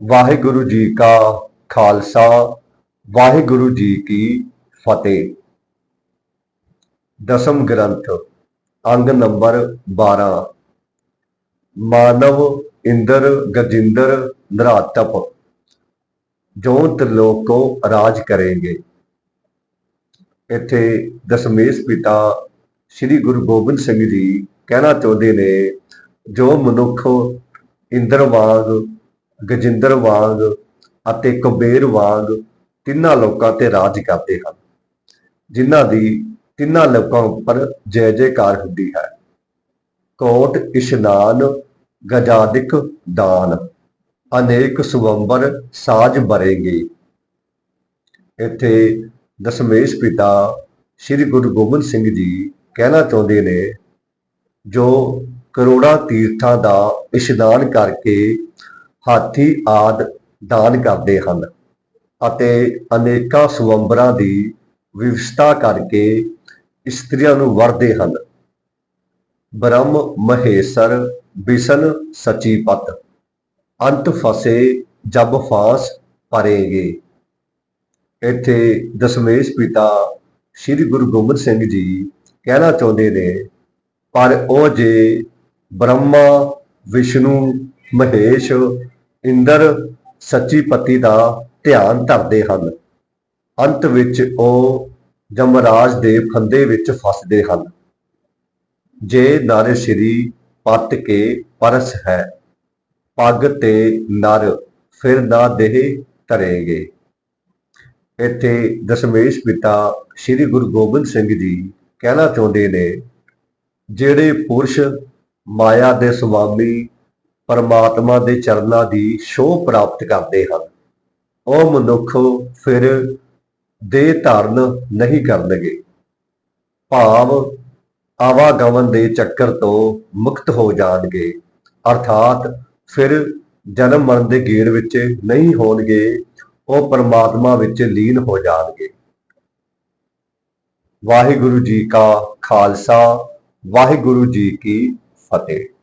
ਵਾਹਿਗੁਰੂ ਜੀ ਕਾ ਖਾਲਸਾ, ਵਾਹਿਗੁਰੂ ਜੀ ਕੀ ਫਤਿਹ। ਦਸਮ ਗ੍ਰੰਥ, ਅੰਗ ਨੰਬਰ 12 ਮਾਨਵ ਇੰਦਰ ਗਜਿੰਦਰ ਨਰਾਤਪ ਜੋ ਤ੍ਰਿਲੋਕ ਕੋ ਰਾਜ ਕਰੇਗੇ। ਇੱਥੇ ਦਸ਼ਮੇਸ਼ ਪਿਤਾ ਸ੍ਰੀ ਗੁਰੂ ਗੋਬਿੰਦ ਸਿੰਘ ਜੀ ਕਹਿਣਾ ਚਾਹੁੰਦੇ ਨੇ, ਜੋ ਮਨੁੱਖ ਇੰਦਰ ਵਾਂਗ ਗਜਿੰਦਰ ਵਾਂਗ ਅਤੇ ਕੁਬੇਰ ਵਾਂਗ ਤਿੰਨਾਂ ਲੋਕਾਂ ਤੇ ਰਾਜ ਕਰਦੇ ਹਨ। ਜਿਨ੍ਹਾਂ ਦੀ ਤਿੰਨਾਂ ਲੋਕਾਂ ਉੱਪਰ ਜੈ ਜੈਕਾਰ ਹੁੰਦੀ ਹੈ। ਕੋਟ, ਇਸ਼ਨਾਨ ਗਜਾਦਿਕ ਦਾਨ, ਅਨੇਕ ਸੁਵੰਬਰ ਸਾਜ ਬਰੇਗੇ। ਇੱਥੇ ਦਸ਼ਮੇਸ਼ ਪਿਤਾ ਸ੍ਰੀ ਗੁਰੂ ਗੋਬਿੰਦ ਸਿੰਘ ਜੀ ਕਹਿਣਾ ਚਾਹੁੰਦੇ ਨੇ, ਜੋ ਕਰੋੜਾਂ ਤੀਰਥਾਂ ਦਾ ਇਸ਼ਨਾਨ ਕਰਕੇ ਹਾਥੀ ਆਦ ਦਾਨ ਕਰਦੇ ਹਨ ਅਤੇ ਅਨੇਕਾਂ ਸਵੰਬਰਾਂ ਦੀ ਵਿਵਸਥਾ ਕਰਕੇ ਇਸਤਰੀਆਂ ਨੂੰ ਵਰਦੇ ਹਨ। ਬ੍ਰਹਮ ਮਹੇਸ਼ਰ ਬਿਸ਼ਨ ਸਚੀਪਤ ਅੰਤ ਫਸੇ ਜਬ ਫਾਸ ਪਰੇਗੇ। ਇੱਥੇ ਦਸ਼ਮੇਸ਼ ਪਿਤਾ ਸ੍ਰੀ ਗੁਰੂ ਗੋਬਿੰਦ ਸਿੰਘ ਜੀ ਕਹਿਣਾ ਚਾਹੁੰਦੇ ਨੇ, ਪਰ ਉਹ ਜੇ ਬ੍ਰਹਮਾ, ਵਿਸ਼ਨੂੰ, ਮਹੇਸ਼ ਇੰਦਰ ਸੱਚੀ ਪਤੀ ਦਾ ਧਿਆਨ ਧਰਦੇ ਹਨ। ਅੰਤ ਵਿੱਚ ਉਹ ਜਮਰਾਜ ਦੇ ਫੰਦੇ ਵਿੱਚ ਫਸਦੇ ਹਨ। ਜੇ ਨਰ ਸ਼੍ਰੀ ਪਤ ਕੇ ਪਰਸ ਹੈ, ਪੱਗ ਤੇ ਨਰ ਫਿਰ ਨਾ ਦੇਹ ਧਰੇਗੇ। ਇੱਥੇ ਦਸ਼ਮੇਸ਼ ਪਿਤਾ ਸ੍ਰੀ ਗੁਰੂ ਗੋਬਿੰਦ ਸਿੰਘ ਜੀ ਕਹਿਣਾ ਚਾਹੁੰਦੇ ਨੇ, ਜਿਹੜੇ ਪੁਰਸ਼ ਮਾਇਆ ਦੇ ਸੁਆਮੀ ਪਰਮਾਤਮਾ ਦੇ ਚਰਨਾਂ ਦੀ ਸ਼ੋਭ ਪ੍ਰਾਪਤ ਕਰਦੇ ਹਨ। ਉਹ ਮਨੁੱਖ ਫਿਰ ਦੇ ਧਾਰਨ ਨਹੀਂ ਕਰਨਗੇ। ਭਾਵ ਆਵਾਗਮਨ ਦੇ ਚੱਕਰ ਤੋਂ ਮੁਕਤ ਹੋ ਜਾਣਗੇ। ਅਰਥਾਤ ਫਿਰ ਜਨਮ ਮਰਨ ਦੇ ਗੇੜ ਵਿੱਚ ਨਹੀਂ ਹੋਣਗੇ, ਉਹ ਪਰਮਾਤਮਾ ਵਿੱਚ ਲੀਨ ਹੋ ਜਾਣਗੇ। ਵਾਹਿਗੁਰੂ ਜੀ ਕਾ ਖਾਲਸਾ, ਵਾਹਿਗੁਰੂ ਜੀ ਕੀ ਫਤਿਹ।